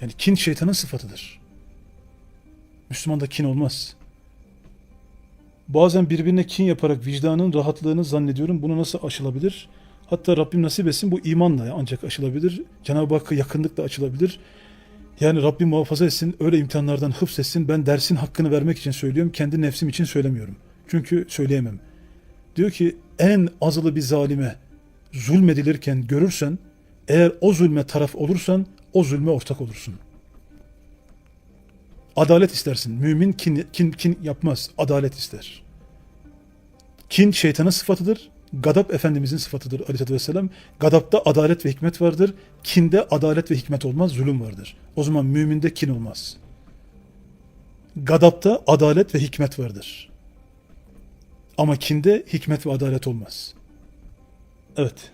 Yani kin şeytanın sıfatıdır. Müslümanda kin olmaz. Bazen birbirine kin yaparak vicdanın rahatlığını zannediyorum. Bunu nasıl aşılabilir? Hatta Rabbim nasip etsin bu imanla ancak aşılabilir. Cenab-ı Hakk'a yakınlıkla açılabilir. Yani Rabbim muhafaza etsin, öyle imtihanlardan hıfzetsin. Ben dersin hakkını vermek için söylüyorum, kendi nefsim için söylemiyorum. Çünkü söyleyemem. Diyor ki en azılı bir zalime zulmedilirken görürsen, eğer o zulme taraf olursan, o zulme ortak olursun. Adalet istersin. Mümin kin, kin, kin yapmaz. Adalet ister. Kin şeytanın sıfatıdır. Gadap Efendimizin sıfatıdır aleyhissalatü vesselam. Gadapta adalet ve hikmet vardır. Kinde adalet ve hikmet olmaz, zulüm vardır. O zaman müminde kin olmaz. Gadapta adalet ve hikmet vardır. Ama kinde hikmet ve adalet olmaz. Evet.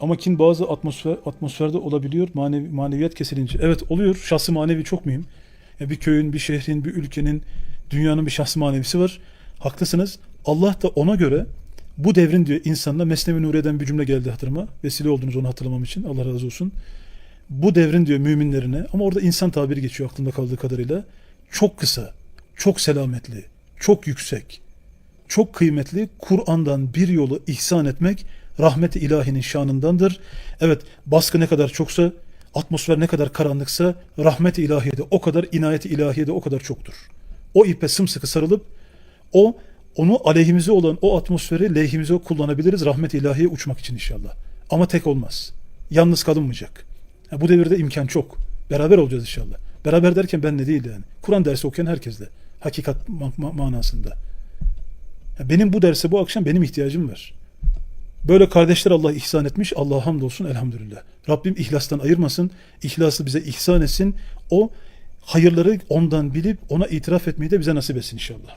Ama kin bazı atmosfer atmosferde olabiliyor. Manevi, maneviyat kesilince. Evet oluyor. Şahsı manevi çok mühim. Ya bir köyün, bir şehrin, bir ülkenin, dünyanın bir şahsı manevisi var. Haklısınız. Allah da ona göre bu devrin diyor insanına Mesnevi Nuriye'den bir cümle geldi hatırıma. Vesile oldunuz onu hatırlamam için. Allah razı olsun. Bu devrin diyor müminlerine ama orada insan tabiri geçiyor aklımda kaldığı kadarıyla. Çok kısa, çok selametli, çok yüksek, çok kıymetli Kur'an'dan bir yolu ihsan etmek rahmeti ilahinin şanındandır. Evet baskı ne kadar çoksa, atmosfer ne kadar karanlıksa rahmeti ilahiyede o kadar, inayeti ilahiyede o kadar çoktur. O ipe sımsıkı sarılıp o onu aleyhimize olan o atmosferi lehimize kullanabiliriz rahmet ilahiye uçmak için inşallah. Ama tek olmaz. Yalnız kalınmayacak. Ha, bu devirde imkan çok. Beraber olacağız inşallah. Beraber derken ben ne değil yani. Kur'an dersi okuyan herkesle. Hakikat ma- ma- manasında. Ya benim bu derse bu akşam benim ihtiyacım var. Böyle kardeşler Allah ihsan etmiş. Allah'a hamdolsun elhamdülillah. Rabbim ihlastan ayırmasın. İhlası bize ihsan etsin. O hayırları ondan bilip ona itiraf etmeyi de bize nasip etsin inşallah.